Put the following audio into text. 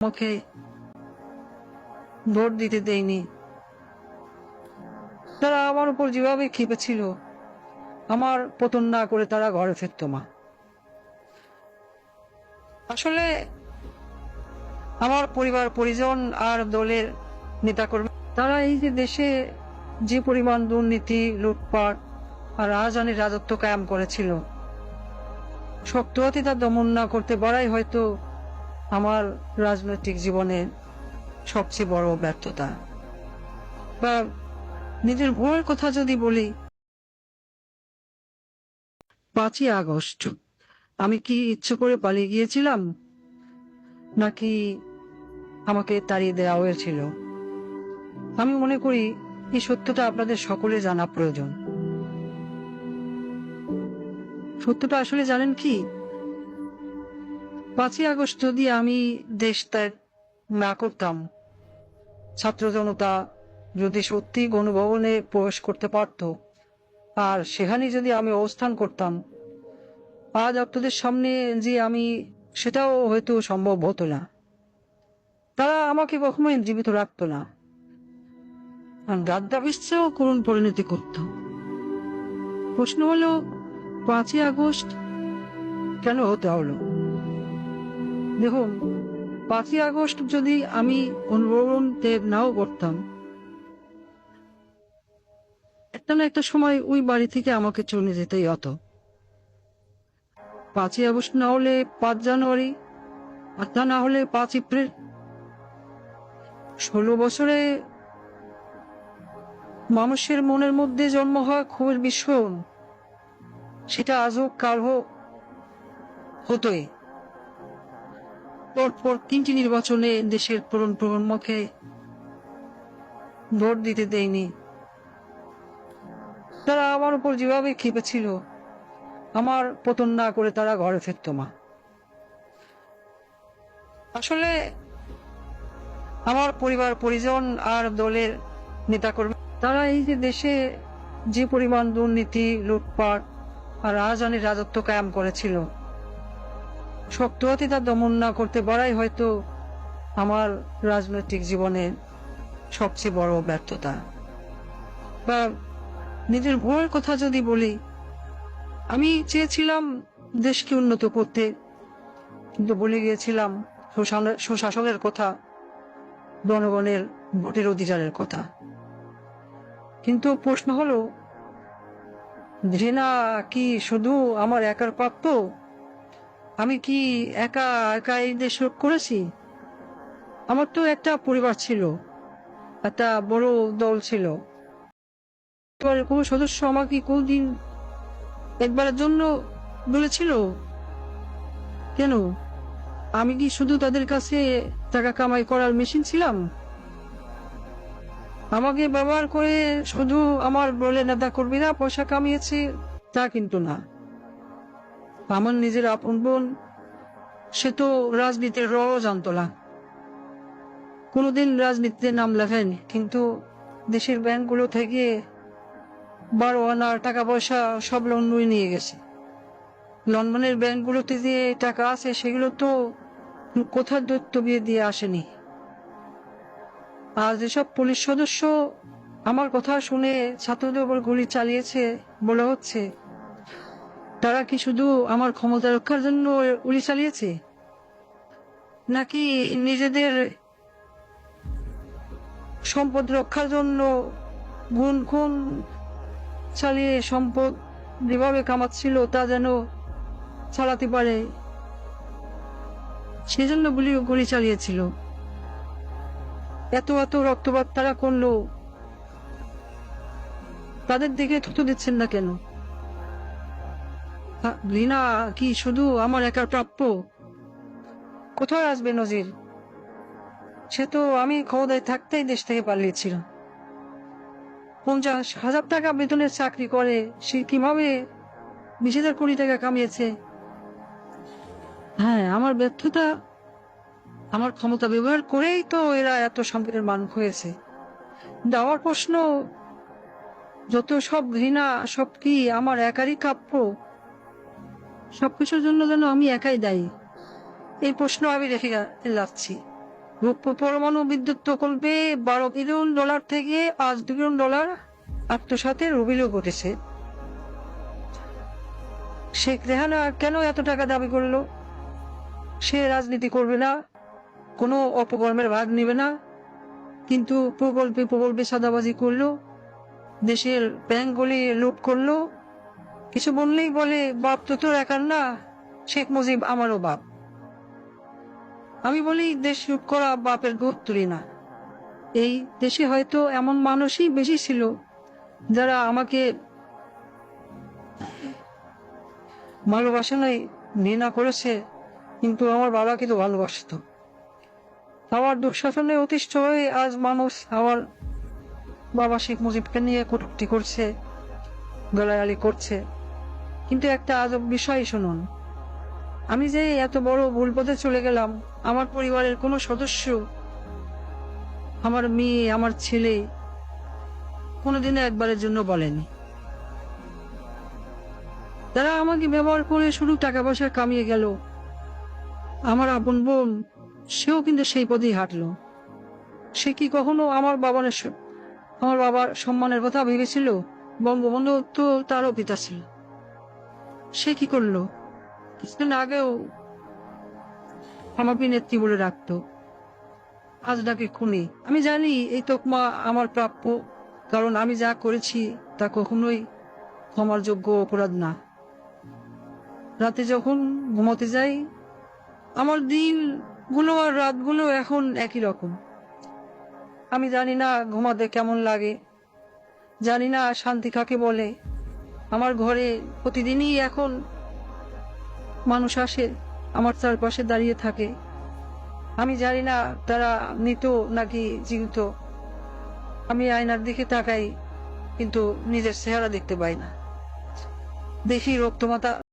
আমাকে ভোট দিতে দেয়নি। তারা আমার উপর যেভাবে খেপেছিল আমার পতন না করে তারা ঘরে ফিরত মা আসলে আমার পরিবার, পরিজন আর দলের নেতাকর্মী, তারা এই যে দেশে যে পরিমাণ দুর্নীতি, লুটপাট আর রাজধানীর রাজত্ব কায়েম করেছিল, শক্ত দমন না করতে পারাই হয়তো আমার রাজনৈতিক জীবনে সবচেয়ে বড় ব্যর্থতা। বা নিজের ভয়ের কথা যদি বলি, পাঁচই আগস্ট, আমি কি ইচ্ছে করে পালিয়ে গিয়েছিলাম? নাকি আমাকে তাড়িয়ে দেওয়া হয়েছিল? আমি মনে করি, এই সত্যটা আপনাদের সকলে জানা প্রয়োজন। সত্যটা আসলে জানেন কি? পাঁচই আগস্ট যদি আমি দেশ ত্যাগ না করতাম, ছাত্র জনতা যদি সত্যি গণভবনে প্রবেশ করতে পারত, আর সেখানে যদি আমি অবস্থান করতাম, আজ আপনাদের সামনে যে আমি সেটাও হয়তো সম্ভব হতো না। তারা আমাকে কখনোই জীবিত রাখতো না। গাদ্দাফিসেও করুণ পরিণতি করত। প্রশ্ন হলো, পাঁচই আগস্ট কেন হতে হলো? দেখুন, পাঁচই আগস্ট যদি আমি ত্যাগ নাও করতাম। একটা না একটা সময় ওই বাড়ি থেকে আমাকে চলে যেতেই হতো। পাঁচই আগস্ট না হলে পাঁচ জানুয়ারি, আর তা না হলে পাঁচ এপ্রিল। ষোলো বছরে মানুষের মনের মধ্যে জন্ম হওয়া ক্ষোভের বিস্ফোরণ সেটা আজ হোক কাল হোক হতোই। পরপর তিনটি নির্বাচনে দেশের তরুণ প্রজন্মকে ভোট দিতে দেয়নি। তারা আমার উপর যেভাবে খেপেছিল আমার পতন না করে তারা ঘরে ফিরত মা আসলে আমার পরিবার, পরিজন আর দলের নেতাকর্মী, তারা এই যে দেশে যে পরিমাণ দুর্নীতি, লুটপাট আর রাজধানীর রাজত্ব কায়েম করেছিল শক্ত হাতে দমন না করতে পারাই হয়তো আমার রাজনৈতিক জীবনের সবচেয়ে বড় ব্যর্থতা। বা নিজের ভুলের কথা যদি বলি, আমি চেয়েছিলাম দেশকে উন্নত করতে, কিন্তু বলে গিয়েছিলাম সুশাসনের কথা, জনগণের ভোটের অধিকারের কথা। কিন্তু প্রশ্ন হলো, ঘৃণা কি শুধু আমার একার প্রাপ্য আমি কি একা একা এই দেশ করেছি? আমার তো একটা পরিবার ছিল, একটা বড় দল ছিল। পরিবারের কোনো সদস্য আমাকে কোনদিন একবারের জন্য বলেছিল? কেন? আমি কি শুধু তাদের কাছে টাকা কামাই করার মেশিন ছিলাম? আমাকে ব্যবহার করে শুধু আমার বলে নেতা কর্মীরা পয়সা কামিয়েছে, তা কিন্তু না। আমার নিজের আপন বোন, সে তো রাজনীতির র জানতো না কোনোদিন রাজনীতিতে নাম লেখেনি, কিন্তু দেশের ব্যাংকগুলো থেকে বারো আনার টাকা পয়সা সব লন্ডনে নিয়ে গেছে। লন্ডনের ব্যাংকগুলোতে যে টাকা আছে, সেগুলো তো কোথার দৈত্য বিয়ে দিয়ে আসেনি। আর যেসব পুলিশ সদস্য আমার কথা শুনে ছাত্রদের উপর গুলি চালিয়েছে বলা হচ্ছে। তারা কি শুধু আমার ক্ষমতা রক্ষার জন্য গুলি চালিয়েছে? নাকি নিজেদের সম্পদ রক্ষার জন্য গুণ খুন চালিয়ে সম্পদ যেভাবে কামাচ্ছিল তা যেন চালাতে পারে? সেজন্য গুলি গুলি চালিয়েছিল। এত এত রক্তপাত তারা করল। তাদের দিকে থুতু দিচ্ছেন না কেন? ঘৃণা কি শুধু আমার একার প্রাপ্য? কোথায় আসবে নজির? সে তো আমি ক্ষমতায় থাকতেই দেশ থেকে পালিয়েছিলাম পঞ্চাশ হাজার টাকা বেতনের চাকরি করে, সে কীভাবে বিশ হাজার কোটি টাকা কামিয়েছে? হ্যাঁ আমার ব্যর্থতা, আমার ক্ষমতা ব্যবহার করেই তো এরা এত সম্পদের মান হয়েছে। আমার প্রশ্ন, যত সব ঘৃণা, সব কি আমার একারই কাপ্য? সবকিছুর জন্য যেন আমি একাই দায়ী। এই প্রশ্ন আমি রেখে যাচ্ছি পরমাণু বিদ্যুৎ প্রকল্পে বারো বিলিয়ন ডলার থেকে পাঁচ বিলিয়ন ডলার আত্মসাতের অভিযোগ উঠেছে শেখ রেহানা কেন এত টাকা দাবি করল? সে রাজনীতি করবে না, কোনো অপকর্মের ভাগ নেবে না। কিন্তু প্রকল্পে প্রকল্পে সাদাবাজি করল, দেশের ব্যাংকগুলি লুট করল কিছু বললেই বলে, বাপ তো তোর একার না, শেখ মুজিব আমারও বাপ। আমি বলি, দেশ লুট করা বাপের গোপ তুলি না। এই দেশে হয়তো এমন মানুষই বেশি ছিল, যারা আমাকে ভালোবাসে নাই, ঘৃণা করেছে, কিন্তু আমার বাবাকে তো ভালোবাসতো। আমার দুঃশাসনে অতিষ্ঠ হয়ে আজ মানুষ আমার বাবা শেখ মুজিবকে নিয়ে কটুক্তি করছে গলায়ালি করছে। কিন্তু একটা আজব বিষয় শুনুন। আমি যে এত বড় ভুল পথে চলে গেলাম, আমার পরিবারের কোনো সদস্য, আমার মেয়ে, আমার ছেলে, কোনোদিনও একবারের জন্য বলেনি। তারা আমাকে ব্যবহার করে শুধু টাকা পয়সা কামিয়ে গেল। আমার আপন বোন, সেও কিন্তু সেই পথেই হাঁটলো। সে কি কখনো আমার বাবার আমার বাবার সম্মানের কথা ভেবেছিল? বঙ্গবন্ধু তো তারও পিতা ছিল। সে কি করল? কিছুদিন আগেও আমাকে নেত্রী বলে রাখতো আজ ডাকে খুনি। আমি জানি এই তোকমা আমার প্রাপ্য, কারণ আমি যা করেছি তা কখনোই ক্ষমার যোগ্য অপরাধ না। রাতে যখন ঘুমোতে যাই, আমার দিনগুলো আর রাতগুলো এখন একই রকম। আমি জানি না ঘুমাতে কেমন লাগে, জানি না শান্তি কাকে বলে আমার ঘরে প্রতিদিনই এখন মানুষ আসে, আমার চারপাশে দাঁড়িয়ে থাকে। আমি জানি না তারা মৃত নাকি জীবিত। আমি আয়নার দিকে তাকাই, কিন্তু নিজের চেহারা দেখতে পাই না। দেখি রক্তমাতা